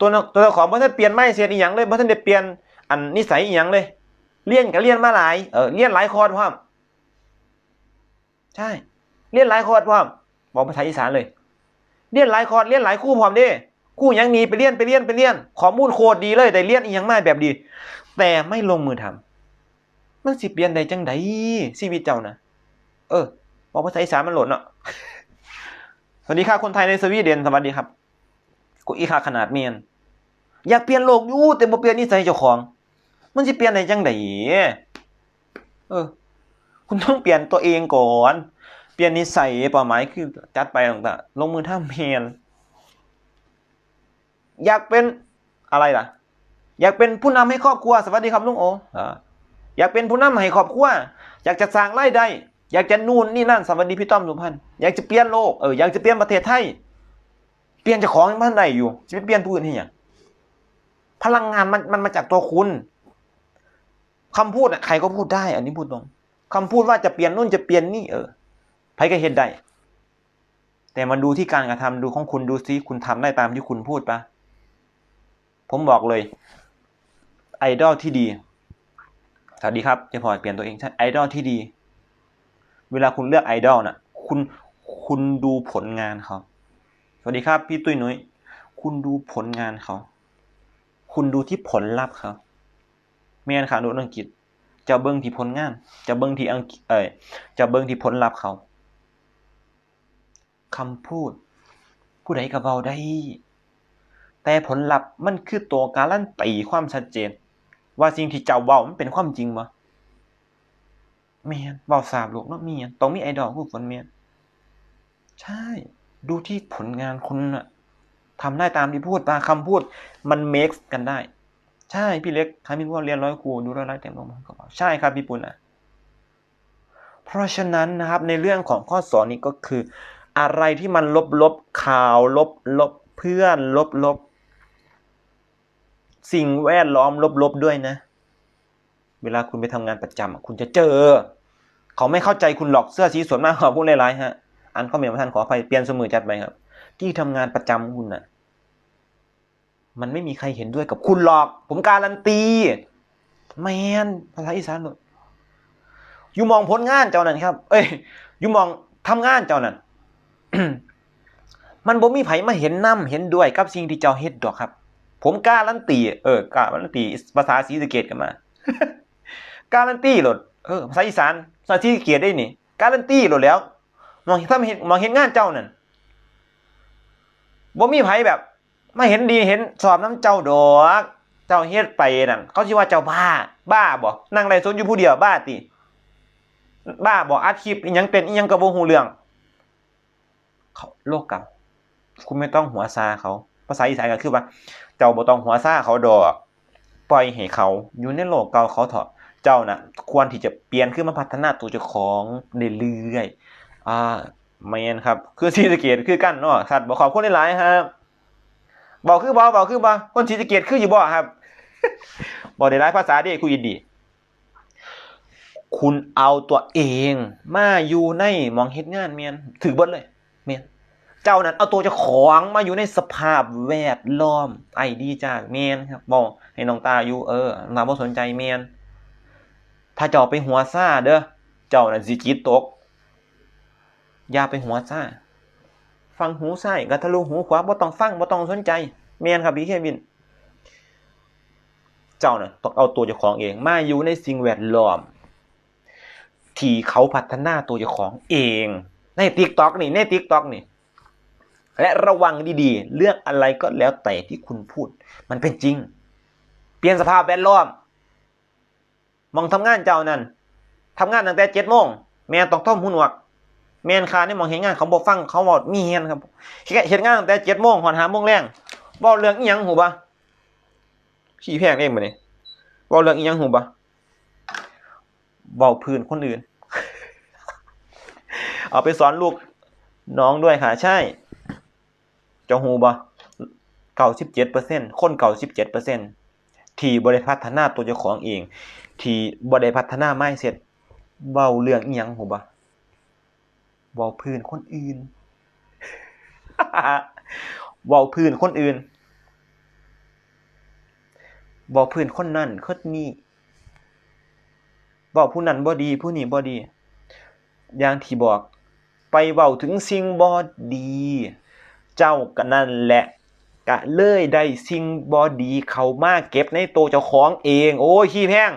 ตัวตัวเจ้าของบ่ทันเปลี่ยนไม่เสียอีหยังเลยบ่ทันได้เปลี่ยนอันนิสัยอีหยังเลยเรียนก็เรียนมาหลายเออเรียนหลายคอร์สพร้อมใช่เรียนหลายคอร์สพร้อมบอกภาษาอีสานเลยเรียนหลายคอร์สเรียนหลายคู่พร้อมเด้คู่ยังมีไปเรียนไปเรียนไปเรียนข้อมูลโคตรดีเลยได้เรียนอีหยังมาแบบดี แต่ไม่ลงมือทำมันสิเปลี่ยนได้จังไดชีวิตเจ้านะเออบอกภาษาอีสานมันหล่นเนาะสวัสดีค่ะคนไทยในสวีเดนสวัสดีครับ กูอีคาขนาดเมียนอยากเปลี่ยนโลกอยู่แต่บ่เปลี่ยนนิสัยเจ้าของ มันสิเปลี่ยนได้จังไดเออ คุณต้องเปลี่ยนตัวเองก่อน เปลี่ยนนิสัยเป้าหมายคือจัดไปต่างๆลงมือทำเมียนอยากเป็นอะไรล่ะ อยากเป็นผู้นำให้ครอบครัว สวัสดีครับลุงโออยากเป็นผู้นำให้ครอบครัว อยากจะสร้างรายได้ อยากจะนู่นนี่นั่น สวัสดีพี่ต้อมสุพันธ์อยากจะเปลี่ยนโลก เออ อยากจะเปลี่ยนประเทศไทย ปลี่ยนเจ้าของมันได้อยู่จะไปเปลี่ยนผู้อื่นให้หยังพลังงานมันมันมาจากตัวคุณคำพูดอะใครก็พูดได้ อันนี้พูดตรงคำพูดว่าจะเปลี่ยนนู่นจะเปลี่ยนนี่เออใครก็เห็นได้ แต่มาดูที่การกระทำดูของคุณดูซิคุณทำได้ตามที่คุณพูดปะผมบอกเลย ไอดอลที่ดี สวัสดีครับเจะพอเปลี่ยนตัวเองใช่ไอดอลที่ดี เวลาคุณเลือกไอดอลน่ะ คุณคุณดูผลงานเขา วัสดีครับ พี่ตุ้ยนุ้ย คุณดูผลงานเขา คุณดูที่ผลลัพธ์เขาเมียนขาดูอังกฤษ จะเบิ้งที่ผลงาน จะเบิ้งที่อังกฤษเอ่ยจะเบิ้งที่ผลลัพธ์เขาคำพูด ผู้ใดก็เว้าได้ แต่ผลลัพธ์มันคือตัวการันตีความชัดเจน ว่าสิ่งที่เจ้าเว้ามันเป็นความจริงบ่แม่นเว้าสามลูกเนาะเมียนต้องมีไอดอลผู้ฝนเมียน ใช่ ดูที่ผลงานคุณนะทำได้ตามที่พูดตามคำพูดมันเมคกันได้ ใช่พี่เล็กทามินว่าเรียนร้อยครูดูร้อยไล่เต็มลงมันก็บอใช่ครับพี่ปุณนะเพราะฉะนั้นนะครับในเรื่องของข้อสอนนี้ก็คือ อะไรที่มันลบลบข่าวลบลบเพื่อนลบลบสิ่งแวดล้อมลบลบด้วยนะ เวลาคุณไปทำงานประจำอะคุณจะเจอ เขาไม่เข้าใจคุณหรอกเสื้อสีสวยมากขอพูดหลายๆฮะ อันข้อเมียนท่านขออภัยเปลี่ยนสมือจัดไปครับ ที่ทำงานประจำคุณน่ะ มันไม่มีใครเห็นด้วยกับคุณหรอก ผมการันตีแมนภาษาอีสานหมดอยู่มองผลงานเจ้านั่นครับ เอ้ยอยู่มองทำงานเจ้านั่นมันบ่มีไผมาเห็นนํเห็นด้วยกับสิ่งที่เจ้าเฮ็ดดอกครับ ผมการันตีเออการันตีภาษาศรีสเกดกันมาการันตีโหลดเออภาษาอีสานภาษาศรีสเกดได้นี่การันตีโหลดแล้ว มองถ้าเห็นมองเห็นงานเจ้านั่นบ่มีไผแบบมาเห็นดีเห็นสอบน้ำเจ้าดอกเจ้าเฮ็ดไปนั่นเขาสิว่าเจ้าบ้า บ้าบ่นั่งไรสนอยู่ผู้เดียวบ้าติ บ้าบ่อัดคลิปอีหยังเป็นอีหยังก็บ่ฮู้เรื่องเขาโลกกรรมคุณไม่ต้องหัวซาเขาภาษาอีสานก็คือว่า เจ้าบ่ต้องหัวซาเขาดอกปล่อยให้เขาอยู่ในโลกเก่าเขาเถอะเจ้าน่ะ ควรที่จะเปลี่ยนขึ้นมาพัฒนาตัวเจ้าของเรื่อยๆ อ่าแม่นครับ คือศรีสะเกษคือกันเนาะสัตว์บ่ขอบคุณหลายๆครับบอกคือบ่บอกคือบ่คนศรีสะเกษคืออยู่บ่ครับบ่ได้หลายภาษาเด้คุยอินดี คุณเอาตัวเอง มาอยู่ในมองเฮ็ดงานเมียนถือเบิดเลย เมียนเจ้านั้นเอาตัวเจ้าของมาอยู่ในสภาพแวดล้อมไอดีจากเมียนครับบอกให้น้องตาอยู่เออน้าบ่สนใจเมียนถ้าเจ้าไปหัวซ่าเด้อเจ้านั่นสิจิตตก อย่าไปหัวซ่า ฟังหูซ้ายก็ทะลุหูขวาบ่ต้องฟังบ่ต้องสนใจเมียนครับพี่เควิน เจ้าน่ะต้องเอาตัวเจ้าของเองมาอยู่ในสิ่งแวดล้อม ที่เขาพัฒนาตัวเจ้าของเอง ใน TikTok นี่ใน TikTok นี่และระวังดีๆ เรื่องอะไรก็แล้วแต่ที่คุณพูด มันเป็นจริง เปลี่ยนสภาพแวดล้อม มองทำงานเจ้านั่นทำงานตั้งแต่เจ็ดโมงแม่ต้องท่อมหูหนวัก แมนคานี่มองเห็นงานเขาบอกฟังเขาบอกมีเห็นครับเห็นงานตั้งแต่เจ็ดโมงหอนหาโมงแรงบอกเรื่องอีหยังหูปะขี้แพงเองมาเนี่ยบอกเรื่องอีหยังหูปะบอกพื้นคนอื่น เอาไปสอนลูกน้องด้วยค่ะ ใช่จะหูปะเก่าสิบเจ็ดเปอร์เซ็นต์คนเก่าสิบเจ็ดเปอร์เซ็นต์ที่บริพัฒนาตัวเจ้าของเอง ที่บริพัฒนาไม่เสร็จเบาเรื่องอีหยังหูปะ เบาพื้นคนอื่นเว้าพื้นคนอื่นบอกพื้นคนนั้นคนนี้บอกผู้นั้นบ่ดี ผู้นี้บ่ดี อย่างที่บอก ไปเว้าถึงสิ่งบ่ดี เจ้าก็นั่นแหละกะเลยได้สิ่งบ่ดีเขามาเก็บในตัวเจ้าของเอง โอ้ยขี้แพง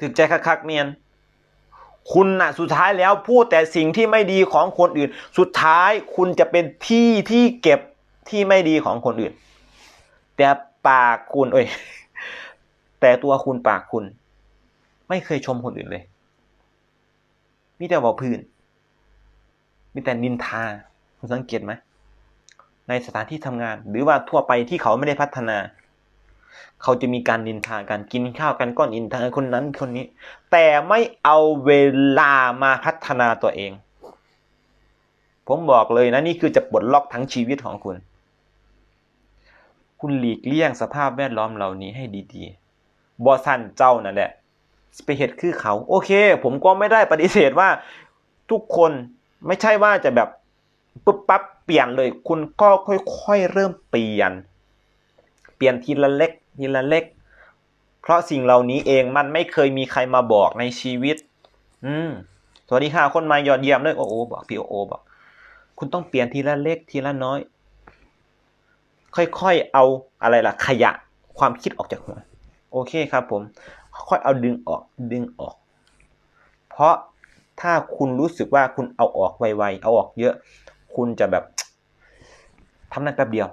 ถึกใจคักๆเมียน คุณน่ะสุดท้ายแล้วพูดแต่สิ่งที่ไม่ดีของคนอื่น สุดท้ายคุณจะเป็นที่ที่เก็บที่ไม่ดีของคนอื่น แต่ปากคุณเอ้ยแต่ตัวคุณปากคุณ ไม่เคยชมคนอื่นเลยมีแต่บอกพื้นมีแต่นินทาคุณสังเกตไหมในสถานที่ทำงาน หรือว่าทั่วไปที่เขาไม่ได้พัฒนา เขาจะมีการนินทากันกินข้าวกันก็นินทาคนนั้นคนนี้ แต่ไม่เอาเวลามาพัฒนาตัวเอง ผมบอกเลยนะนี่คือจะปลดล็อกทั้งชีวิตของคุณ คุณหลีกเลี่ยงสภาพแวดล้อมเหล่านี้ให้ดีๆบอสันเจ้านั่นแหละไปเหตุคือเขา โอเค ผมก็ไม่ได้ปฏิเสธว่าทุกคนไม่ใช่ว่าจะแบบปุ๊บปั๊บเปลี่ยนเลย คุณก็ค่อยๆเริ่มเปลี่ยน ปลี่ยนทีละเล็กทีละเล็ก เพราะสิ่งเหล่านี้เองมันไม่เคยมีใครมาบอกในชีวิต อืมสวัสดีค่ะคนมายอดเยี่ยมเลยโอโอบอกพี่โอโอบอก คุณต้องเปลี่ยนทีละเล็กทีละน้อย ค่อยๆเอาอะไรล่ะ ขยะความคิดออกจากหัวโอเคครับ ผม ค่อยเอาดึงออกดึงออก เพราะถ้าคุณรู้สึกว่าคุณเอาออกไวๆเอาออกเยอะ คุณจะแบบทำนั้นแป๊บเดียว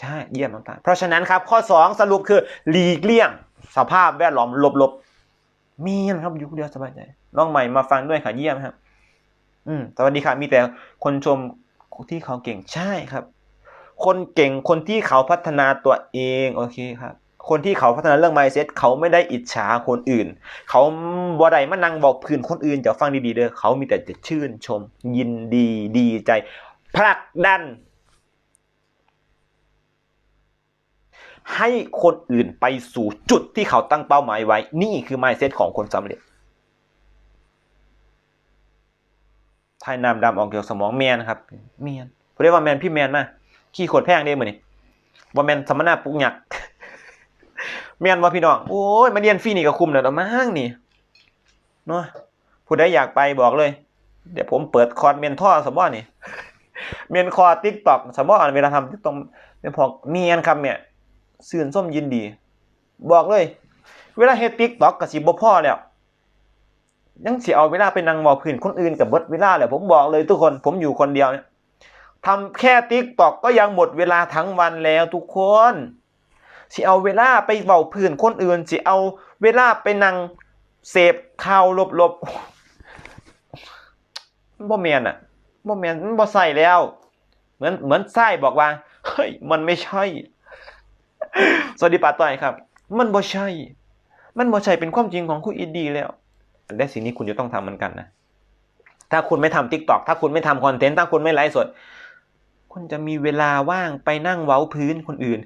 ใช่เยี่ยมมากๆเพราะฉะนั้นครับ ข้อ 2 สรุปคือหลีกเลี่ยง สภาพแวดล้อมลบๆมีนะครับอยู่คนเดียวสบายใจน้องใหม่มาฟังด้วยค่ะเยี่ยมครับ อืมสวัสดีครับมีแต่คนชมที่เขาเก่งใช่ครับ คนเก่งคนที่เขาพัฒนาตัวเองโอเคครับ คนที่เขาพัฒนาเรื่อง mindset เขาไม่ได้อิจฉาคนอื่น เขาบ่ได้มานั่งบอกพื้นคนอื่นจะฟังดีๆเด้อเขามีแต่จะชื่นชม ยินดีดีใจผลักดัน ให้คนอื่นไปสู่จุดที่เขาตั้งเป้าหมายไว้ นี่คือ mindset ของคนสำเร็จทายน้ำดำออกเกี่ยวสมองแมนครับแมนเรียกว่าแมนพี่แมนมาขี้ขวดแพงเด้เหมือนนี่ว่าแมนสมนาปุกหยักแมนว่าพี่น้องโอ้ยมาเรียนฟรีนี่ก็คุ้มแล้วละมั้งนี่เนาะผู้ใดอยากไปบอกเลย เดี๋ยวผมเปิดคอร์สเมนท่อสมบ่นี่เมนคอร์ติ๊กต็อกสมบ่เวลาทำติ๊กต็อกเป็นพอเมียนครับเนี่ย สื่นส้มยินดี บอกเลย เวลาเฮ็ดติ๊กต็อกกับสิบ่พ่อแล้วยังสิเอาเวลาไปนั่งมอพื้นคนอื่นกับเบิดเวลาเลยผมบอกเลยทุกคนผมอยู่คนเดียวเนี่ยทำแค่ติ๊กต็อกก็ยังหมดเวลาทั้งวันแล้วทุกคนสิเอาเวลาไปเบาพื้นคนอื่นสิเอาเวลาไปนั่งเสพข่าวลบๆบ่แมนอะบ่แมนมันบ่ใส่แล้ว เหมือนเหมือนไส้บอกว่าเฮ้ยมันไม่ใช่ สวัสดีป้าต้อยครับ มันบ่ใช่ มันบ่ใช่เป็นความจริงของคุณอีดีแล้วและสิ่งนี้คุณจะต้องทำเหมือนกันนะ ถ้าคุณไม่ทำทิกตอกถ้าคุณไม่ทำคอนเทนต์ ถ้าคุณไม่ไลฟ์สด คุณจะมีเวลาว่างไปนั่งเว้าพื้นคนอื่น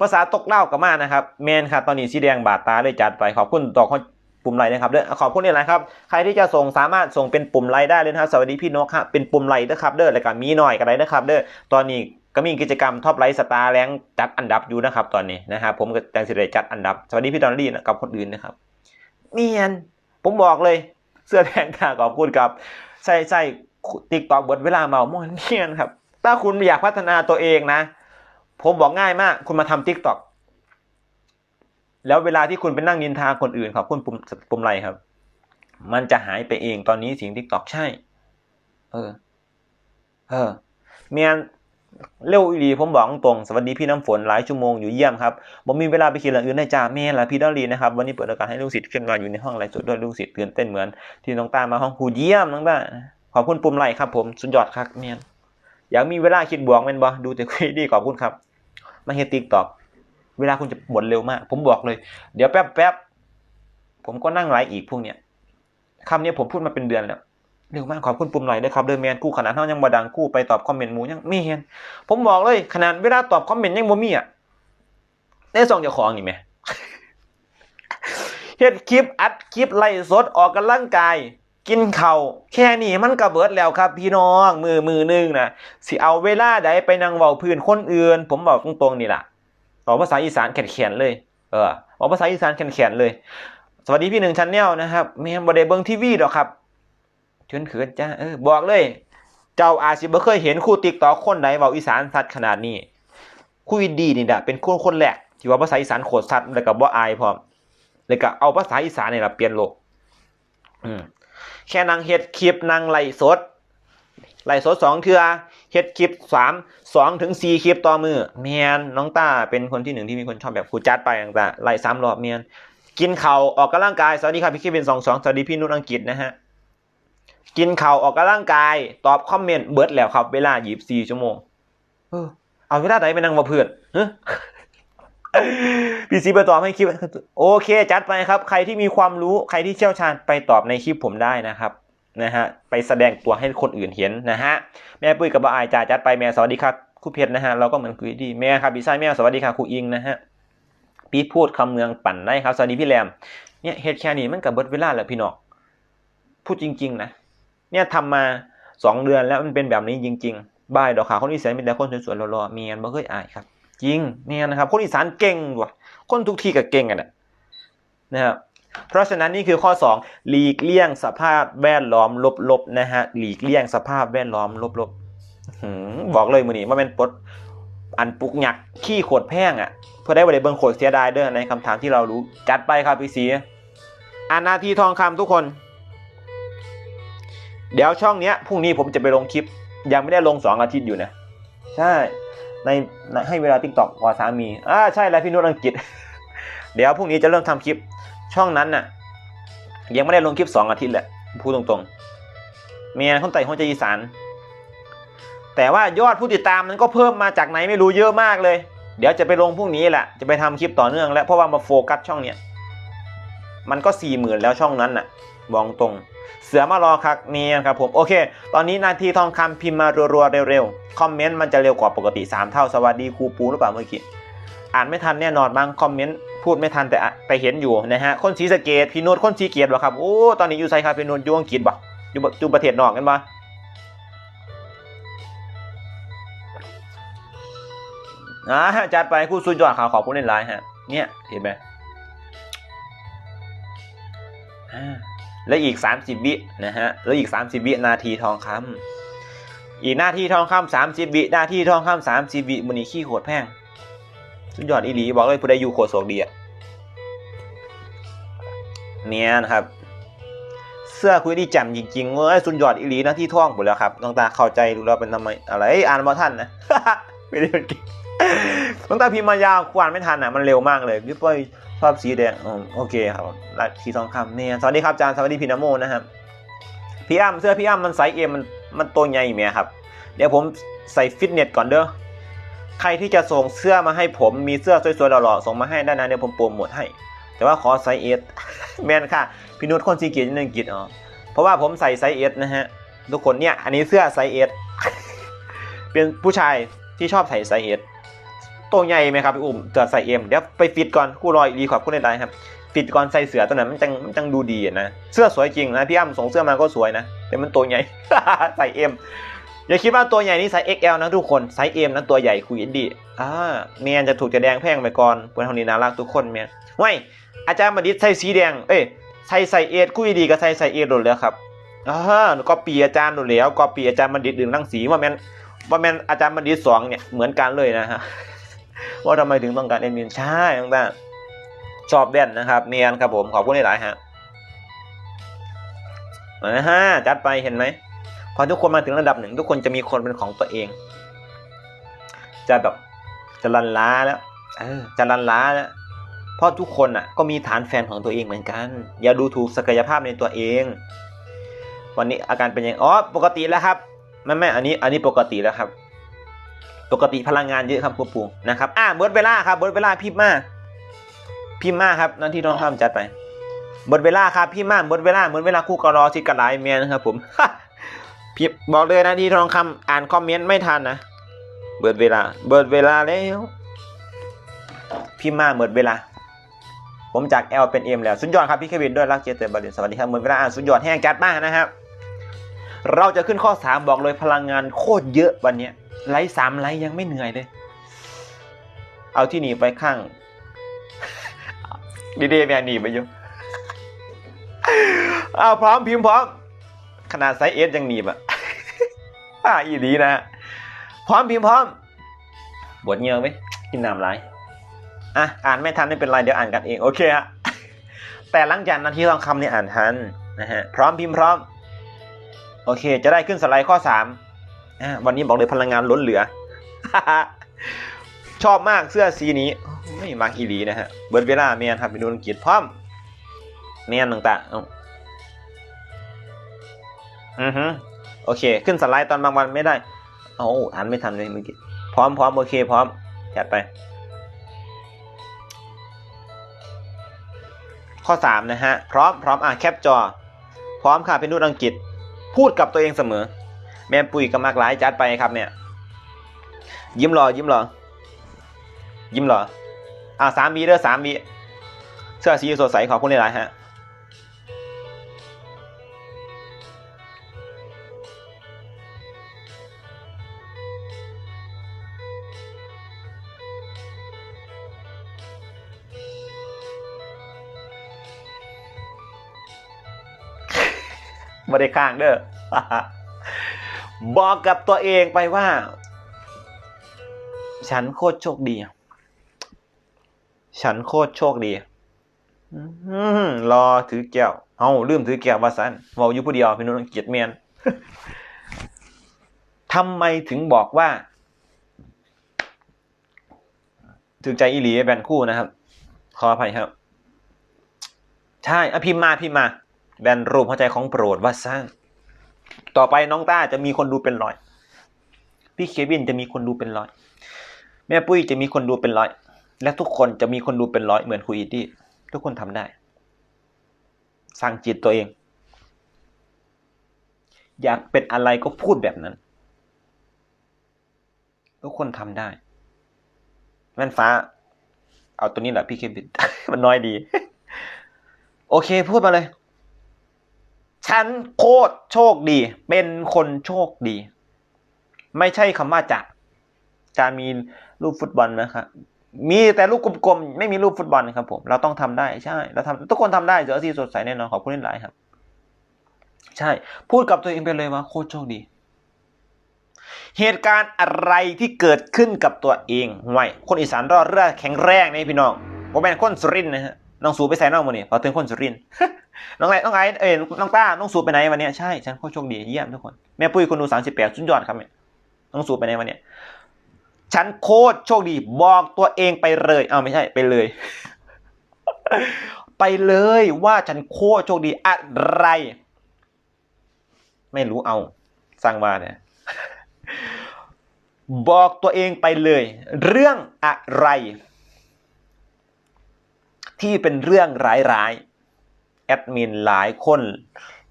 ภาษาตกเล่ากับมานะครับ แมนครับตอนนี้สีแดงบาดตาเลยจัดไป ขอบคุณต่อคปุ่มไลค์นะครับเด้อขอบคุณนี่แหละครับ ใครที่จะส่งสามารถส่งเป็นปุ่มไลค์ได้เลยนะครับ สวัสดีพี่นกครับเป็นปุ่มไลค์นะครับเด้อแล้วก็มีหน่อยกันเลยนะครับเด้อ ตอนนี้ ก็มีกิจกรรมท็อปไลท์สตาร์แรงจัดอันดับอยู่นะครับตอนนี้นะครับผมก็แตงสิได้จัดอันดับ สวัสดีพี่ดอนลี่นะกับคนอื่นนะครับเนียนผมบอกเลยเสื้อแดงค่ะขอบคุณครับใช่ใช่ติ๊กตอกเบิดเวลาเมามอนเนียนครับ ถ้าคุณอยากพัฒนาตัวเองนะ ผมบอกง่ายมาก คุณมาทำติ๊กตอกแล้วเวลาที่คุณไปนั่งนินทาคนอื่นขอบคุณปุ่มปุ่มไรครับ มันจะหายไปเองตอนนี้สิ่งติ๊กตอกใช่ เออ เออเมียน เร็วอีหลีผมบอกตรงสวัสดีพี่น้ำฝนหลายชั่วโมงอยู่เยี่ยมครับผมมีเวลาไปคิดเรื่องอื่นได้จ้าแม่ละพี่ดอลลีนะครับวันนี้เปิดโอกาสให้ลูกศิษย์ขึ้นมาอยู่ในห้องไลฟ์สดด้วยลูกศิษย์ตื่นเต้นเหมือน ที่น้องตามาห้องครูเยี่ยมน้องตาขอบคุณปุ่มไลค์ครับผมสุดยอดครับเมียนอยากมีเวลาคิดบวกแม่นบ่ดูแต่คุยดีขอบคุณครับ มาเฮติกตอกเวลาคุณจะหมดเร็วมาก ผมบอกเลย เดี๋ยวแป๊บแป๊บผมก็นั่งไลฟ์อีกพวกเนี้ยคำนี้ผมพูดมาเป็นเดือนแล้ว เร็วมากขอบคุณปุ่มหน่อยด้วยครับเดินแมนคู่ขนาดเท่ายังบดังคู่ไปตอบคอมเมนต์หมูยังไม่เห็น ผมบอกเลยขนาดเวลาตอบคอมเมนต์ยังบ่มีอะได้ส่งเจ้าของนี่ไหมเฮ็ดคลิปอัดคลิปไล่สดออกกำลังกาย กินเข้าแค่นี้มันก็เบิดแล้วครับ พี่น้องมือมือหนึงนะสิเอาเวลาใดไปนั่งเว้าพื้นคนอื่น ผมบอกตรงๆนี่ล่ะบอกภาษาอีสานแข็งๆเลย เออบอกภาษาอีสานแข็งๆเลย สวัสดีพี่หนึ่งชันแนลนะครับแม่นบ่ไดเบิงทีวีดอกครับ เชิญเขินจ้าเออบอกเลย เจ้าอาสิบ่เคยเห็นครูติ๊กตอคนไหนเว้าอีสานชัดขนาดนี้ครูอินดีนี่นะเป็นคนคนแรกที่ว่าภาษาอีสานโคตรชัดแล้วก็บ่อายพร้อมแล้วก็เอาภาษาอีสานนี่ละเปลี่ยนโลก อืมแค่นางเฮ็ดคลิปนางไล่สดไล่สดสองเทือเฮ็ดคลิปสามสองถึงสี่คลิปต่อมือเมียนน้องต้าเป็นคนที่หนึ่งที่มีคนชอบแบบครูจัดไปต่างๆไล่สามรอบเมียนกินเข่าออกกำลังกายสวัสดีครับพี่คิดเป็นสองสองสวัสดีพี่นุชอังกฤษนะฮะ กินเข่าวออกกำลังกาย ตอบคอมเมนต์เบิร์ดแล้วครับ เวลาหยิบสี่ชั่วโมง เออ เอาเวลาไหนไปนั่งมาเพื่อนพี่ซีไปตอบให้คลิป โอเค จัดไปครับ ใครที่มีความรู้ใครที่เชี่ยวชาญไปตอบในคลิปผมได้นะครับนะฮะไปแสดงตัวให้คนอื่นเห็นนะฮะแม่ปุ้ยกับบ้าอายจ่าจัดไปแม่สวัสดีครับครูเพชรนะฮะเราก็เหมือนคุยดีแม่ครับพี่ชายแม่สวัสดีค่ะครูอิงนะฮะพี่พูดคำเมืองปั่นได้ครับสวัสดีพี่แรมเนี่ยเฮดแค่นี้มันกับเบิดเวลาแล้วพี่น้องพูดจริง ๆ นะ เนี่ยทำมาสองเดือนแล้วมันเป็นแบบนี้จริงๆบายดอกขาคนอีสานมีแต่คนสวยๆรอๆเมียนบ่เคยอายครับ จริงเนี่ยนะครับ คนอีสานเก่งว่ะคนทุกที่ก็เก่งกันนะนะครับเพราะฉะนั้นนี่คือข้อ 2 หลีกเลี่ยงสภาพแวดล้อมลบๆนะฮะหลีกเลี่ยงสภาพแวดล้อมลบๆบอกเลยมือนี้ว่าเป็นปดอันปุกหยักขี้โขดแพงอะเพื่อได้บริเบิงโขดเสียดายเด้อในคำถามที่เรารู้จัดไปครับพี่สีอานาทีทองคำทุกคน เดี๋ยวช่องเนี้ยพรุ่งนี้ผมจะไปลงคลิป ยังไม่ได้ลงสองอาทิตย์อยู่นะ ใช่ ในให้เวลาติ๊กต็อกกวาสามีอ่าใช่แล้วพี่นุชอังกฤษ เดี๋ยวพรุ่งนี้จะเริ่มทำคลิป ช่องนั้นน่ะ ยังไม่ได้ลงคลิปสองอาทิตย์แหละพูดตรงๆเมียคนไต่คนจะอีสาน แต่ว่ายอดผู้ติดตามมันก็เพิ่มมาจากไหนไม่รู้เยอะมากเลย เดี๋ยวจะไปลงพรุ่งนี้แหละจะไปทำคลิปต่อเนื่อง แล้วเพราะว่ามาโฟกัสช่องเนี้ยมันก็สี่หมื่นแล้วช่องนั้นน่ะ บอกตรง เสือมารอครับนี่ครับผมโอเค ตอนนี้นาทีทองคำพิมพ์มารัวๆเร็วๆ คอมเมนต์มันจะเร็วกว่าปกติ 3 เท่าสวัสดีครูปูหรือเปล่าเมื่อกี้อ่านไม่ทันแน่นอนบางคอมเมนต์พูดไม่ทันแต่อะแต่เห็นอยู่นะฮะคนสีสเกตพี่นุชคนสีเกียรติบ่ครับโอ้ตอนนี้อยู่ไซครับพี่นุชอยู่อังกฤษบ่อยู่อยู่ประเทศนอกกันบ่อ่าจัดไปคู่สุดยอดข่าวขอบคุณเล่นไลน์ฮะ เนี่ยเห็นไหมอ่า แล้วอีก 30วินะฮะแล้วอีก 30วินาทีทองคำอีกหน้าที่ทองคำ30วิหน้าที่ทองคำ30วิมันนี่ขี้โคตรแพงสุดยอดอีหลีบอกเลยผู้ใดอยู่โคตรโศกดีอะเนี่ยนะครับเสื้อคุยดีแจ่มจริงๆเว้ยสุดยอดอีหลีนะที่ท่องหมดแล้วครับน้องตาเข้าใจรู้แล้วเป็นทำไมอะไรอ่านมาท่านนะไม่ได้เป็นเก่ง น้องตาพิมพ์มายาวควานไม่ทันอะมันเร็วมากเลยพี่ป้อยชอบสีแดงโอเคครับลัทีทองคำเนี่ยสวัสดีครับอาจารย์สวัสดีพี่นโมนะครับพี่อ้ำเสื้อพี่อ้ำมันไซส์เอ็มมันมันตัวใหญ่เมียครับ เดี๋ยวผมใส่ฟิตเนสก่อนเด้อใครที่จะส่งเสื้อมาให้ผมมีเสื้อสวยๆหล่อๆส่งมาให้ได้นะเดี๋ยวผมโปรโมทให้ แต่ว่าขอไซส์เอสแมนค่ะพี่นุชคนสีเกียรตินึงกิจอ๋อเพราะว่าผมใส่ไซส์เอสนะฮะทุกคนเนี่ยอันนี้เสื้อไซส์เอสเป็นผู้ชายที่ชอบใส่ไซส์เอส ตัวใหญ่ไหมครับพี่อุ้มเกิดใส่เอ็มเดี๋ยวไปฟิตก่อนคู่รอยรีขอบคุณในไลน์ครับฟิตก่อนใส่เสือตัวนั้นมันจังมันจังดูดีนะเสื้อสวยจริงนะพี่อ้ำส่งเสื้อมาก็สวยนะ แต่มันตัวใหญ่ ใส่เอ็มอย่าคิดว่าตัวใหญ่นี่ไซส์ XL นะทุกคนไซส์ M นะตัวใหญ่คุยอินดีอ่าเมียนจะถูกจะแดงแพงไปก่อนเพื่อนท่านี้น่ารักทุกคนเมียนไว้ยอาจารย์มดิษใส่สีแดงเอ้ยใส่ใส่เอสคุยดีกับใส่ใส่เอสโดแล้วครับอ่าก็ปีอาจารย์โดแล้วก็ปีอาจารย์มดิษดึงรังสีว่าแมนว่าแมนอาจารย์มาดิษสองเนี่ยเหมือนกันเลยนะฮะ ว่าทำไมถึงต้องการเอ็นมินใช่ต่างๆชอบแว่นนะครับเมียนครับผมขอบคุณหลายฮะนะฮะจัดไปเห็นไหมพอทุกคนมาถึงระดับหนึ่งทุกคนจะมีคนเป็นของตัวเอง จะแบบจะลันล้าแล้วเออจะลันล้าแล้วเพราะทุกคนอะ ก็มีฐานแฟนของตัวเองเหมือนกัน อย่าดูถูกศักยภาพในตัวเอง วันนี้อาการเป็นยังอ๋อปกติแล้วครับไม่ไม่อันนี้อันนี้ปกติแล้วครับ ปกติพลังงานเยอะครับครูปูนะครับอ่าเบิร์ดเวลาครับเบิร์ดเวลาพิมพ์มาพิมพ์มาครับนั่นที่น้องข้ามจัดไปเบิร์ดเวลาครับพิมพ์มาเบิร์ดเวลาเบิร์ดเวลาคู่กรอที่กระไรเมียนะครับผมพิมบอกเลยนะที่ทองคำอ่านคอมเมนต์ไม่ทันนะเบิดเวลา เบิดเวลาแล้วพิมพ์มาเบิดเวลา ผมจาก L เป็น M แล้ว สุดยอดครับพี่เควินด้วยรักเจเตอร์บาลินสวัสดีครับหมดเวลาอ่านสุดยอดแห้งจัดมากนะครับ เราจะขึ้นข้อ 3 บอกเลยพลังงานโคตรเยอะวันเนี้ย ไลฟ์สามไลฟ์ยังไม่เหนื่อยเลย เอาที่หนีไปข้างดีๆแม่หนีไปอยู่อ้าวพร้อมพิมพ์พร้อม ขนาดไซส์เอสยังหนีบอะอ่าอีดีนะพร้อมพิมพ์พร้อมบทเงียบไหมกินน้ำลายอะอ่านไม่ทันไม่เป็นไรเดี๋ยวอ่านกันเองโอเคฮะแต่หลังจากนาทีทองคำเนี่ยอ่านทันนะฮะพร้อมพิมพ์พร้อม โอเค จะได้ขึ้นสไลด์ข้อสาม วันนี้บอกเลยพลังงานล้นเหลือ ชอบมากเสื้อสีนี้ ไม่มาอีหลีนะฮะ เบิร์ดเวลาเมียนครับไปดูอังกฤษพร้อมเมียนต่างๆเอาอือฮึโอเค ขึ้นสไลด์ตอนบางวันไม่ได้เอาอ่านไม่ทันเลยเมื่อกี้พร้อมพร้อมโอเค พร้อมจัดไป ข้อ3นะฮะ พร้อมพร้อมอะแคปจอ พร้อมค่ะเป็นนูดอังกฤษ พูดกับตัวเองเสมอ แม่ปุ๋ยกับมากหลายจัดไปครับเนี่ย ยิ้มรอยิ้มรอยิ้มรออ่าสามบีเด้อสามบีเสื้อสีสดใสขอบคุณหลายๆฮะไม่ได้ข้างเด้อ บอกกับตัวเองไปว่า ฉันโคตรโชคดี ฉันโคตรโชคดีรอถือแก้ว เอาลืมถือแก้วว่าสันเมาอยู่ผู้เดียวพี่นุ่นเกียดเมียนทำไมถึงบอกว่า ถึงใจอีหลีแบนคู่นะครับ ขออภัยครับ ใช่อพิมมาพิมมา แบนรูปหัวใจของโปรดว่าสร้าง ต่อไปน้องต้าจะมีคนดูเป็นร้อย พี่เควินจะมีคนดูเป็นร้อย แม่ปุ้ยจะมีคนดูเป็นร้อย และทุกคนจะมีคนดูเป็นร้อยเหมือนคุยอิตี้ทุกคนทำได้ สั่งจิตตัวเอง อยากเป็นอะไรก็พูดแบบนั้น ทุกคนทำได้แม่นฟ้า เอาตัวนี้แหละพี่เควิน มันน้อยดี โอเค พูดมาเลย ฉันโคตรโชคดี เป็นคนโชคดี ไม่ใช่คำว่าจะจะมีรูปฟุตบอลนะครับมีแต่รูปกลมๆ ไม่มีรูปฟุตบอลครับผม เราต้องทำได้ใช่เราทำทุกคนทำได้เสือสีสดใสแน่นอนขอบคุณหลายครับ ใช่ พูดกับตัวเองไปเลยว่าโคตรโชคดี เหตุการณ์อะไรที่เกิดขึ้นกับตัวเองห่วยคนอีสานรอดเรือแข็งแรงนี่พี่น้องผมเป็นคนสุรินทร์นะฮะ น้องสูไปใส่นอกมาเนี่ยพอถึงคนสุรินน้องไรน้องไอเอ้ยน้องต้าน้องสูไปไหนวันเนี้ยใช่ฉันโคตรโชคดีเยี่ยมทุกคนแม่ปุ้ยคนดูสามสิบแปดสุดยอดครับเนี่ยน้องสูไปไหนวันเนี้ยฉันโคตรโชคดีบอกตัวเองไปเลยเอ้าไม่ใช่ไปเลย ไปเลยว่าฉันโคตรโชคดีอะไร ไม่รู้เอาสั่งมาเนี่ยบอกตัวเองไปเลย เรื่องอะไร ที่เป็นเรื่องร้ายๆแอดมินหลายคน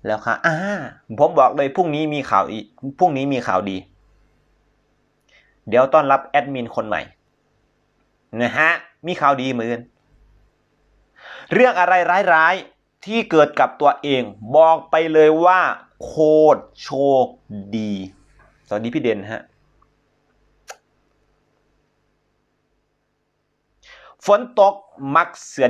แล้วค่ะอ่าผมบอกเลยพรุ่งนี้มีข่าวอีกพรุ่งนี้มีข่าวดี เดี๋ยวต้อนรับแอดมินคนใหม่นะฮะมีข่าวดีเหมือนกันเรื่องอะไรร้ายๆที่เกิดกับตัวเอง บอกไปเลยว่าโคตรโชคดี สวัสดีพี่เด่นฮะ ฝนตกมักเสือ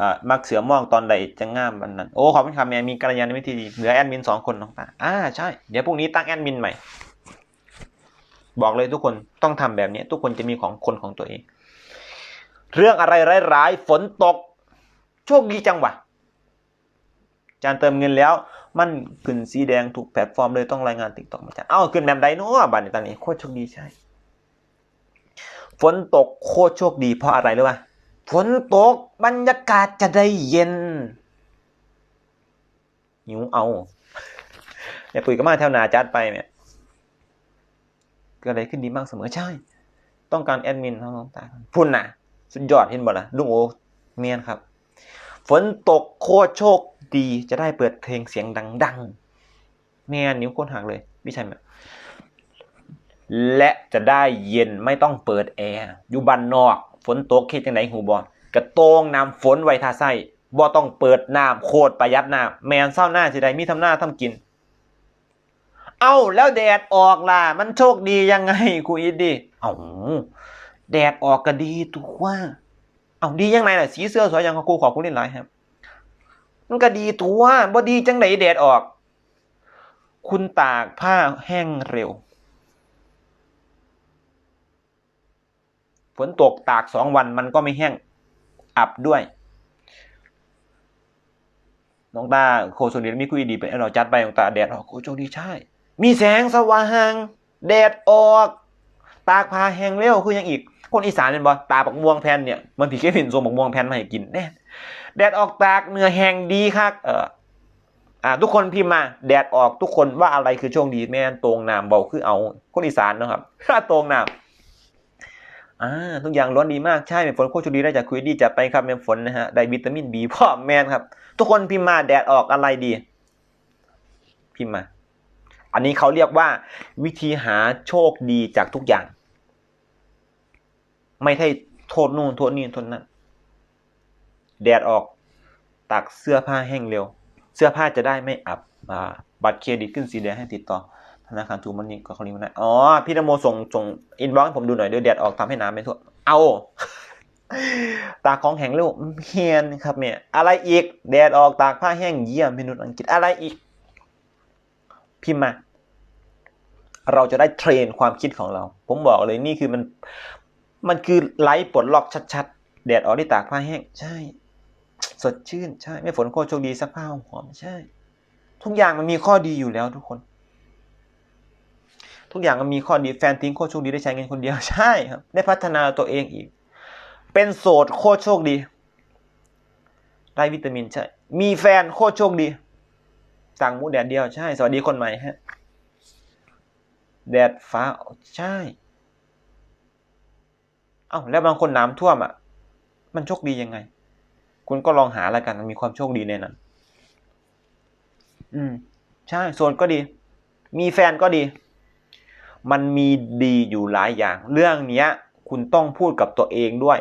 อ่ามักเสือมองตอนใดจะง่ามวันนั้น โอ้ขอบคุณครับแม่มีกัลยาณมิตรที่ดีเหลือแอดมินสองคนน้องตาอ่าใช่ เดี๋ยวพรุ่งนี้ตั้งแอดมินใหม่ บอกเลยทุกคนต้องทำแบบนี้ ทุกคนจะมีของคนของตัวเอง เรื่องอะไรร้ายๆฝนตก โชคดีจังวะจานเติมเงินแล้ว มันขึ้นสีแดงถูกแพลตฟอร์มเลยต้องรายงานติ๊กต็อกมาจานเอ้าขึ้นแบบใดเนาะบัตรในตอนนี้โคตรโชคดีใช่ ฝนตกโคตรโชคดีเพราะอะไรรู้ป่ะ ฝนตกบรรยากาศจะได้เย็นหิวเอาเนี่ยปุ๋ยก็มาแถวนาจัดไปเนี่ยเกิดอะไรขึ้นดีมากเสมอใช่ ต้องการแอดมินทั้งน้องตาพุ่นน่ะ สุดยอดเห็นบ่ละลุงโอเมียนครับ ฝนตกโคตรโชคดีจะได้เปิดเพลงเสียงดังๆเมียนนิ้วโคตรหักเลยไม่ใช่ไหมและจะได้เย็นไม่ต้องเปิดแอร์อยู่บ้านนอก ฝนตกเฮ็ดจังไดหูบอกระโตงน้ำฝนไว้ทาไส้บ่ต้องเปิดน้ำโคตรประหยัดน้ำแมนเศร้าหน้าสิได้มีทำหน้าทำกิน เอ้าแล้วแดดออกล่ะ มันโชคดียังไงครูอิดดีเอ้าแดดออกก็ดีตัวว่าเอ้าดียังไงล่ะสีเสื้อสวยยังครูขอบคุณเล่นหลายครับมันก็ดีตัวบ่ดีจังไหนแดดออก คุณตากผ้าแห้งเร็ว ฝนตกตากสองวันมันก็ไม่แห้งอับด้วยน้องตาโคโชดีมีคุยดีเป็นเราจัดไปน้องตาแดดออกโคโชดีใช่ มีแสงสว่างแดดออก ตากผ้าแห้งเร็วคือยังอีก คนอีสานเป็นบ่ตาบักม่วงแผ่นเนี่ยมันผีแค่ผินทรงบักม่วงแผ่นมาให้กินแน่แดดออกตากเนื้อแห้งดีครับเอออ่าทุกคนพิมพ์มา แดดออกทุกคนว่าอะไรคือช่วงดีแม่นตรงนามเบาคือเอา คนอีสานนะครับถ้าตรงนาม อ่าทุกอย่างล้วนดีมากใช่เป็นฝนโคตรชดีได้จากคุยดีจัดไปครับเป็นฝนนะฮะได้วิตามินบีพ่อแมนครับ ทุกคนพิมพ์มาแดดออกอะไรดี พิมพ์มา อันนี้เขาเรียกว่า วิธีหาโชคดีจากทุกอย่าง ไม่ใช่โทษนู่นโทษนี่โทษนั่นแดดออกตักเสื้อผ้าแห้งเร็ว เสื้อผ้าจะได้ไม่อับอ่าบัตรเครดิตขึ้นสีแดงให้ติดต่อ ธนาคารทูมันนี่ก็เขาเรียกว่านะอ๋อ พี่นโมส่งส่งอินบ็อกซ์ให้ผมดูหน่อยเดี๋ยวแดดออกทำให้น้ำไม่ท่วมเอาตากของแห้งเร็วเฮียนครับเนี่ยอะไรอีก แดดออกตากผ้าแห้งเยี่ยมเมนูอังกฤษอะไรอีก พิมพ์มา เราจะได้เทรนความคิดของเรา ผมบอกเลยนี่คือมัน มันคือไลฟ์ปลดล็อกชัดๆ แดดออกที่ตากผ้าแห้ง ใช่ สดชื่น ใช่ ไม่ฝนโคตรโชคดีสักผ้าหอมใช่ ทุกอย่างมันมีข้อดีอยู่แล้วทุกคน ทุกอย่างมันมีข้อดีแฟนทิ้งโคตรโชคดีได้ใช้เงินคนเดียวใช่ครับ ได้พัฒนาตัวเองอีก เป็นโสดโคตรโชคดี ได้วิตามินใช่ มีแฟนโคตรโชคดีสั่งมูแดดเดียวใช่ สวัสดีคนใหม่ฮะ แดดฟ้าใช่ เอ้าแล้วบางคนน้ำท่วมอะ มันโชคดียังไง คุณก็ลองหาอะไรกันมันมีความโชคดีในนั้น อืม ใช่ โซนก็ดี มีแฟนก็ดี มันมีดีอยู่หลายอย่าง เรื่องเนี้ยคุณต้องพูดกับตัวเองด้วย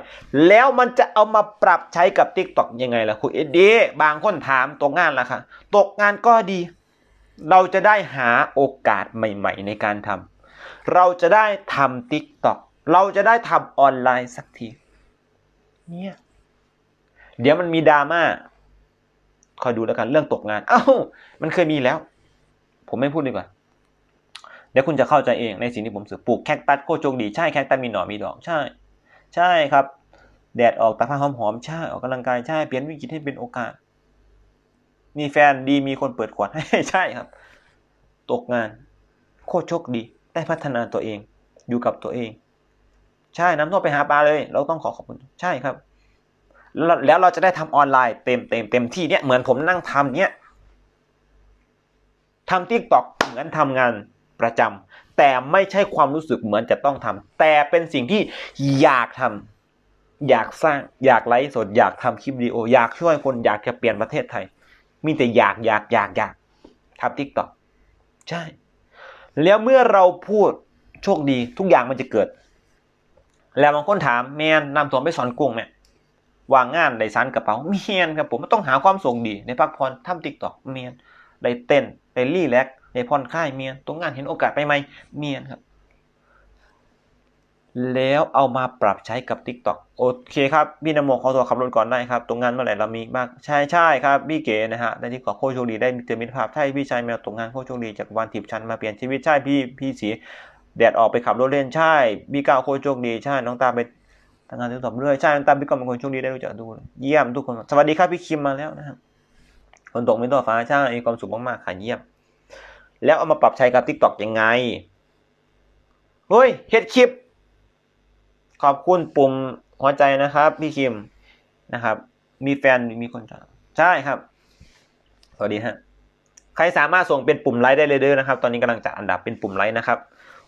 แล้วมันจะเอามาปรับใช้กับ t ิ k t o k ยังไงล่ะคุณเอ็ดดีบางคนถามตกงานล่ะค่ะ ตกงานก็ดี เราจะได้หาโอกาสใหม่ ๆ ในการทำเราจะได้ทำ t ิ k t o k เราจะได้ทำออนไลน์สักที เนี่ย เดี๋ยวมันมีดราม่าคอยดูแล้วกันเรื่องตกงาน เอ้า มันเคยมีแล้ว ผมไม่พูดดีกว่า เดี๋ยวคุณจะเข้าใจเองในสิ่งที่ผมสื่อปลูกแคคตัสโคโชคดีใช่แคคตัสมีหน่อมีดอกใช่ ใช่ครับ แดดออกตาผ้าหอมๆใช่ออกกำลังกายใช่เปลี่ยนวิกฤตให้เป็นโอกาส มีแฟนดีมีคนเปิดขวดให้ใช่ครับ ตกงาน โคโชคดีได้พัฒนาตัวเอง อยู่กับตัวเอง ใช่น้ำท่วมไปหาปลาเลย เราต้องขอขอบคุณใช่ครับแล้วแล้วเราจะได้ทำออนไลน์เต็มเต็มเต็มที่เนี่ยเหมือนผมนั่งทำเนี่ยทำทิกตอกเหมือนทำงาน ประจำแต่ไม่ใช่ความรู้สึกเหมือนจะต้องทำแต่เป็นสิ่งที่อยากทำอยากสร้างอยากไลฟ์สด อยากทำคลิปวิดีโอ อยากช่วยคนอยากจะเปลี่ยนประเทศไทย มีแต่อยากอยากอยากอยากทำทิกตอกใช่ แล้วเมื่อเราพูดโชคดีทุกอย่างมันจะเกิด แล้วบางคนถามแมนนำตัวไปสอนกุ้งเนี่ยวางงานได้สันกระเป๋าเมียนครับผมมันต้องหาความสุขดีในพักผ่อนทำติ๊กตอกเมียนได้เต้นได้รีแลก ได้ผ่อนคลายเมียนตรงงานเห็นโอกาสไปไหมเมียนครับ แล้วเอามาปรับใช้กับ Tik t o อกโอเคครับพี่นโมขอตัวขับรถก่อนได้ครับ ตรงงานเมื่อไหร่เรามีมากใช่ใช่ครับพี่เก๋นะฮะได้ที่ขอโคชโชคดีได้เจอมิตรภาพใช่พี่ชายแมวตรงงานโคชโชคดีจากวันทิพย์ชันมาเปลี่ยนชีวิตใช่พี่พี่สีแดดออกไปขับรถเล่นใช่พี่ก้าวโคชโชคดีใช่น้องตาไปทำงานติดต่อเรื่อยใช่น้องตาพี่กอมเป็นคนโชคดีได้รู้จักดูเยี่ยมทุกคนสวัสดีครับพี่คิมมาแล้วนะครับฝนตกไม่ตัวฟ้าใช่มีความสุขมากๆค่ะเยี่ยม แล้วเอามาปรับใช้กับ t ิ k t o k ยังไงเฮ้ยเฮ็ดคลิป ขอบคุณปุ่มหัวใจนะครับ พี่คิมนะครับ มีแฟนมีคนจะใช่ครับ สวัสดีฮะใครสามารถส่งเป็นปุ่มไลค์ได้เลยเด้อนะครับ ตอนนี้กำลังจัดอันดับเป็นปุ่มไลค์นะครับ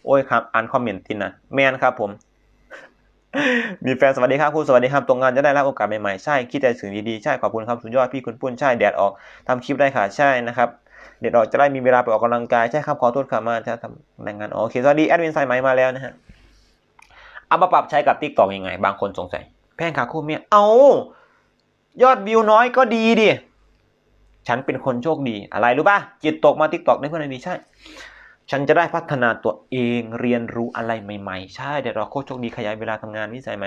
โอ้ยครับอ่านคอมเมนต์ทีนะแมนครับผมมีแฟนสวัสดีครับคุณสวัสดีครับตรงงานจะได้รับโอกาสใหม่ๆใช่คิดใจสิ่งดีๆใช่ขอบคุณครับสุดยอดพี่คุณปุ้นใช่แดดออกทำคลิปได้ค่ะใช่นะครับ แดดออกจะได้มีเวลาไปออกกำลังกายใช่ครับขอโทษค่ะมาจะทำแรงงานโอเคสวัสดีแอดมินสายไหมมาแล้วนะฮะเอามาปรับใช้กับติ๊กตอกยังไง บางคนสงสัย แพงขาคู่เมียเอายอดวิวน้อยก็ดีดิฉันเป็นคนโชคดีอะไรรู้ป่ะจิตตกมาทิกตอกในเพื่อนดีใช่ ฉันจะได้พัฒนาตัวเองเรียนรู้อะไรใหม่ ๆ ใช่เดี๋ยวเราโคตรโชคดีขยายเวลาทำงานวิสัยใหม่